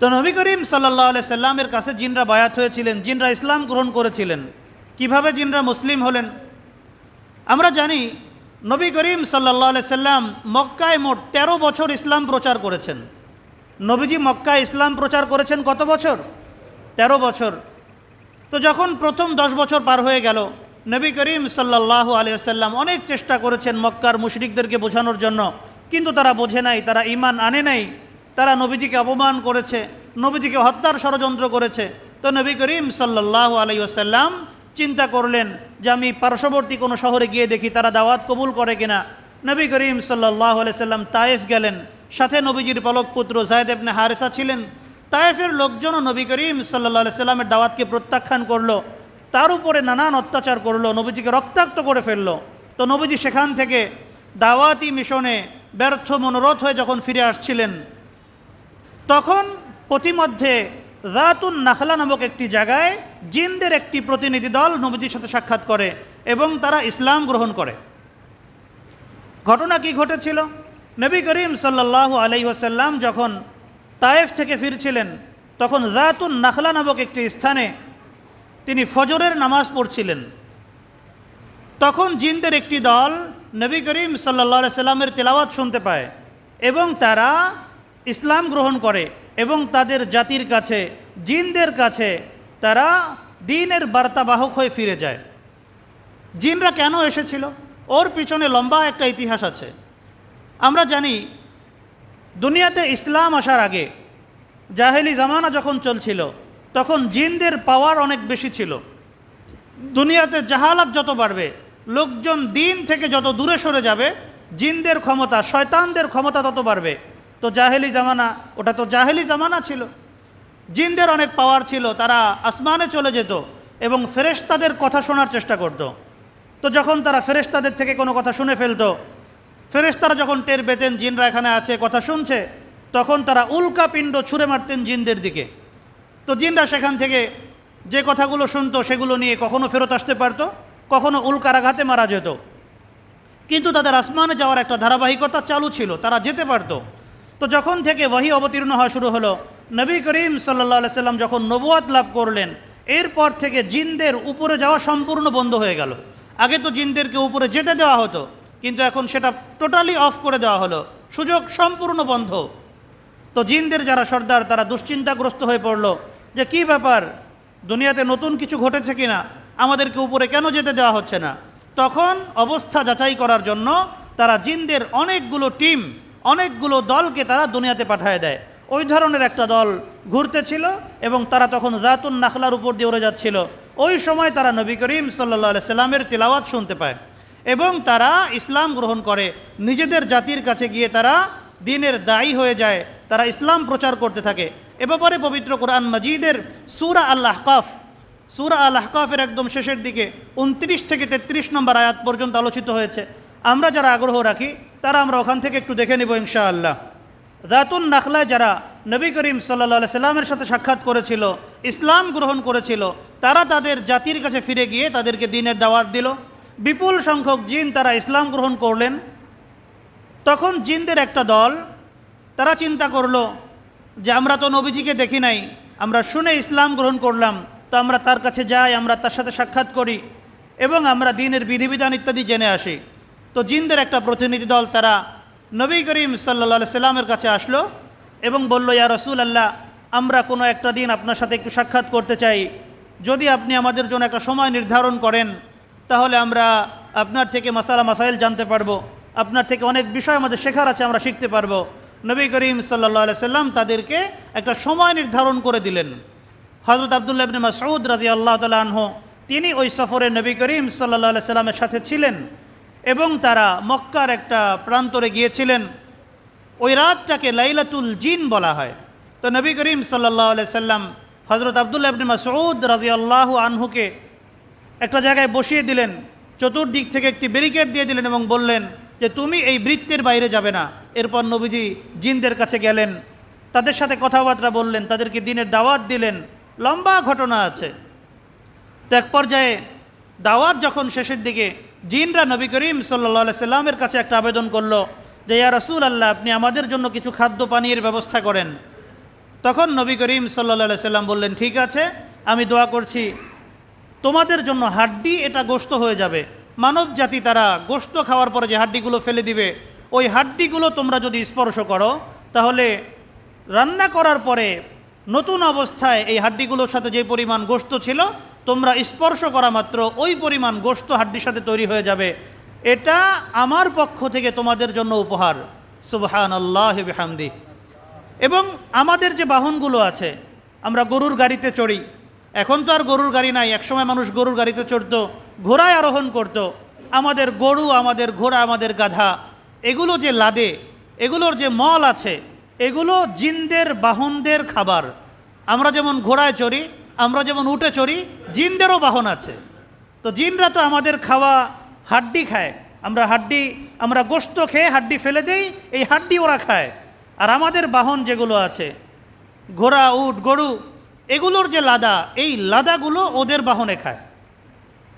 তো নবী করিম সাল্লাহ সাল্লামের কাছে জিনরা বায়াত হয়েছিলেন, জিনরা ইসলাম গ্রহণ করেছিলেন। কীভাবে জিনরা মুসলিম হলেন? আমরা জানি নবী করিম সাল্লাহ সাল্লাম মক্কায় মোট ১৩ বছর ইসলাম প্রচার করেছেন। নবীজি মক্কায় ইসলাম প্রচার করেছেন কত বছর? ১৩ বছর। তো যখন প্রথম দশ বছর পার হয়ে গেল, নবী করিম সাল্লাহ আলিয়াল্লাম অনেক চেষ্টা করেছেন মক্কার মুশরিকদেরকে বোঝানোর জন্য, কিন্তু তারা বোঝে নাই, তারা ইমান আনে নাই। তারা নবীজিকে অপমান করেছে, নবীজিকে হত্যার ষড়যন্ত্র করেছে। তো নবী করিম সাল্লাহ আলাইসাল্লাম চিন্তা করলেন যে আমি পার্শ্ববর্তী কোনো শহরে গিয়ে দেখি তারা দাওয়াত কবুল করে কিনা। নবী করিম সাল্লাহ আলাইসাল্লাম তায়েফ গেলেন। সাথে নবীজির পলক পুত্র জায়দ এবনে হারেসা ছিলেন। তায়েফের লোকজনও নবী করিম সাল্লা সাল্লামের দাওয়াতকে প্রত্যাখ্যান করল। তার উপরে নানান অত্যাচার করল, নবীজিকে রক্তাক্ত করে ফেলল। তো নবীজি সেখান থেকে দাওয়াতি মিশনে ব্যর্থ, মনোরথ হয়ে যখন ফিরে আসছিলেন তখন প্রতিমধ্যে রাতুন নাখলা নামক একটি জায়গায় জিনদের একটি প্রতিনিধি দল নবীজির সাথে সাক্ষাৎ করে এবং তারা ইসলাম গ্রহণ করে। ঘটনা কি ঘটেছিল? নবী করিম সাল্লাহ আলাইসাল্লাম যখন তায়েফ থেকে ফিরছিলেন, তখন জাতুন নাখলা নামক একটি স্থানে তিনি ফজরের নামাজ পড়ছিলেন। তখন জিনদের একটি দল নবী করিম সাল্লা সাল্লামের তেলাওয়াত শুনতে পায় এবং তারা ইসলাম গ্রহণ করে এবং তাদের জাতির কাছে, জিনদের কাছে তারা দিনের বার্তাবাহক হয়ে ফিরে যায়। জিনরা কেন এসেছিল? ওর পিছনে লম্বা একটা ইতিহাস আছে। আমরা জানি, দুনিয়াতে ইসলাম আসার আগে জাহেলি জামানা যখন চলছিল, তখন জিনদের পাওয়ার অনেক বেশি ছিল। দুনিয়াতে জাহালাত যত বাড়বে, লোকজন দিন থেকে যত দূরে সরে যাবে, জিনদের ক্ষমতা, শয়তানদের ক্ষমতা তত বাড়বে। তো জাহেলি জামানা, ওটা তো জাহেলি জামানা ছিল। জিনদের অনেক পাওয়ার ছিল, তারা আসমানে চলে যেত এবং ফেরেশতাদের কথা শোনার চেষ্টা করত। তো যখন তারা ফেরেশতাদের থেকে কোনো কথা শুনে ফেলতো, ফেরেশতারা যখন টের পেতেন জিনরা এখানে আছে, কথা শুনছে, তখন তারা উল্কা পিণ্ড ছুঁড়ে মারতেন জিনদের দিকে। তো জিনরা সেখান থেকে যে কথাগুলো শুনতো, সেগুলো নিয়ে কখনো ফেরত আসতে পারতো, কখনো উল্কারাঘাতে মারা যেত। কিন্তু তাদের আসমানে যাওয়ার একটা ধারাবাহিকতা চালু ছিল, তারা যেতে পারতো। তো যখন থেকে ওয়াহি অবতীর্ণ হওয়া শুরু হলো, নবী করিম সাল্লা সাল্লাম যখন নবুয়াত লাভ করলেন, এরপর থেকে জিনদের উপরে যাওয়া সম্পূর্ণ বন্ধ হয়ে গেল। আগে তো জিনদেরকে উপরে যেতে দেওয়া হতো, কিন্তু এখন সেটা টোটালি অফ করে দেওয়া হলো। সুযোগ সম্পূর্ণ বন্ধ। তো জিনদের যারা সর্দার, তারা দুশ্চিন্তাগ্রস্ত হয়ে পড়ল যে কি ব্যাপার? দুনিয়াতে নতুন কিছু ঘটেছে কিনা? আমাদেরকে উপরে কেন যেতে দেওয়া হচ্ছে না? তখন অবস্থা যাচাই করার জন্য তারা জিনদের অনেকগুলো টিম অনেকগুলো দলকে তারা দুনিয়াতে পাঠায় দেয়। ওই ধরনের একটা দল ঘুরতেছিল এবং তারা তখন জাতুন নাখলার উপর দিয়ে উড়ে যাচ্ছিল। ওই সময় তারা নবী করিম সাল্লা সাল্লামের তেলাওয়াত শুনতে পায় এবং তারা ইসলাম গ্রহণ করে। নিজেদের জাতির কাছে গিয়ে তারা দিনের দায়ী হয়ে যায়। তারা ইসলাম প্রচার করতে থাকে। এ ব্যাপারে পবিত্র কোরআন মজিদের সুরা আল্লাহ কাফ সুরা আল আহকাফের একদম শেষের দিকে উনত্রিশ থেকে তেত্রিশ নম্বর আয়াত পর্যন্ত আলোচিত হয়েছে। আমরা যারা আগ্রহ রাখি, তারা আমরা ওখান থেকে একটু দেখে নেব ইনশাআল্লাহ। দাতুন নাখলায় যারা নবী করিম সাল্লা সাল্লামের সাথে সাক্ষাৎ করেছিল, ইসলাম গ্রহণ করেছিল, তারা তাদের জাতির কাছে ফিরে গিয়ে তাদেরকে দিনের দাওয়াত দিল। বিপুল সংখ্যক জিন তারা ইসলাম গ্রহণ করলেন। তখন জিনদের একটা দল, তারা চিন্তা করল যে আমরা তো নবীজিকে দেখি নাই, আমরা শুনে ইসলাম গ্রহণ করলাম, তো আমরা তার কাছে যাই, আমরা তার সাথে সাক্ষাৎ করি এবং আমরা দিনের বিধিবিধান ইত্যাদি জেনে আসি। তো জিনদের একটা প্রতিনিধি দল তারা নবী করিম সাল্লা সাল্লামের কাছে আসলো এবং বলল, ইয়া রসুল আল্লাহ আমরা কোনো একটা দিন আপনার সাথে একটু সাক্ষাৎ করতে চাই। যদি আপনি আমাদের জন্য একটা সময় নির্ধারণ করেন, তাহলে আমরা আপনার থেকে মাসালা, মাসাইল জানতে পারব। আপনার থেকে অনেক বিষয় আমাদের শেখার আছে, আমরা শিখতে পারব। নবী করিম সাল্লা সাল্লাম তাদেরকে একটা সময় নির্ধারণ করে দিলেন। হজরত আবদুল্লাহ ইবনে মাসউদ রাজি আল্লাহ তালা আনহ, তিনি ওই সফরে নবী করিম সাল্লা সাল্লামের সাথে ছিলেন। এবং তারা মক্কার একটা প্রান্তরে গিয়েছিলেন। ওই রাতটাকে লাইলাতুল জিন বলা হয়। তো নবী করিম সাল্লাহ সাল্লাম হজরত আবদুল্লাহ ইবনে মাসউদ রাজি আল্লাহ আনহুকে একটা জায়গায় বসিয়ে দিলেন, চতুর্দিক থেকে একটি ব্যারিকেড দিয়ে দিলেন এবং বললেন যে, তুমি এই বৃত্তের বাইরে যাবে না। এরপর নবীজি জিনদের কাছে গেলেন। তাদের সাথে কথাবার্তা বললেন, তাদেরকে দিনের দাওয়াত দিলেন। লম্বা ঘটনা আছে। তো এক পর্যায়ে দাওয়াত যখন শেষের দিকে জিনরা নবী করিম সাল্লা সাল্লামের কাছে একটা আবেদন করল যে, ইয়া রসুল আল্লাহ আপনি আমাদের জন্য কিছু খাদ্য পানীয়ের ব্যবস্থা করেন। তখন নবী করিম সাল্লা সাল্লাম বললেন, ঠিক আছে, আমি দোয়া করছি। তোমাদের জন্য হাড্ডি এটা গোস্ত হয়ে যাবে। মানব জাতি তারা গোস্ত খাওয়ার পরে যে হাড্ডিগুলো ফেলে দিবে, ওই হাড্ডিগুলো তোমরা যদি স্পর্শ করো, তাহলে রান্না করার পরে নতুন অবস্থায় এই হাড্ডিগুলোর সাথে যে পরিমাণ গোস্ত ছিল তোমরা স্পর্শ করা মাত্র, ওই পরিমাণ গোস্ত হাড্ডির সাথে তৈরি হয়ে যাবে। এটা আমার পক্ষ থেকে তোমাদের জন্য উপহার। সুবহান আল্লাহ এবং আমাদের যে বাহনগুলো আছে, আমরা গরুর গাড়িতে চড়ি। এখন তো আর গরুর গাড়ি নাই, একসময় মানুষ গরুর গাড়িতে চড়তো, ঘোড়ায় আরোহণ করত। আমাদের গরু, আমাদের ঘোড়া, আমাদের গাধা, এগুলো যে লাদে, এগুলোর যে মল আছে, এগুলো জিনদের, বাহনদের খাবার। আমরা যেমন ঘোড়ায় চড়ি আমরা যেমন উঠে চড়ি, জিনদেরও বাহন আছে। তো জিনরা তো আমাদের খাওয়া হাড্ডি খায়। আমরা হাড্ডি, আমরা গোস্ত খেয়ে হাড্ডি ফেলে দেই, এই হাড্ডি ওরা খায়। আর আমাদের বাহন যেগুলো আছে, ঘোড়া, উট, গরু, এগুলোর যে লাদা, এই লাদাগুলো ওদের বাহনে খায়।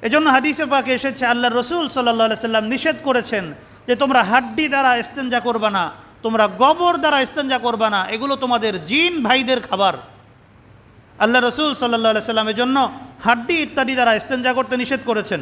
এজন্য হাদিসে পাকে এসেছে আল্লাহ রসুল সাল্লা সাল্লাম নিষেধ করেছেন যে তোমরা হাড্ডি দ্বারা ইস্তেঞ্জা করবা না, তোমরা গোবর দ্বারা ইস্তেঞ্জা করবা না, এগুলো তোমাদের জিন ভাইদের খাবার। আল্লাহ রসুল সাল্লা সাল্লামের জন্য হাড্ডি ইত্যাদি দ্বারা ইস্তেঞ্জা করতে নিষেধ করেছেন।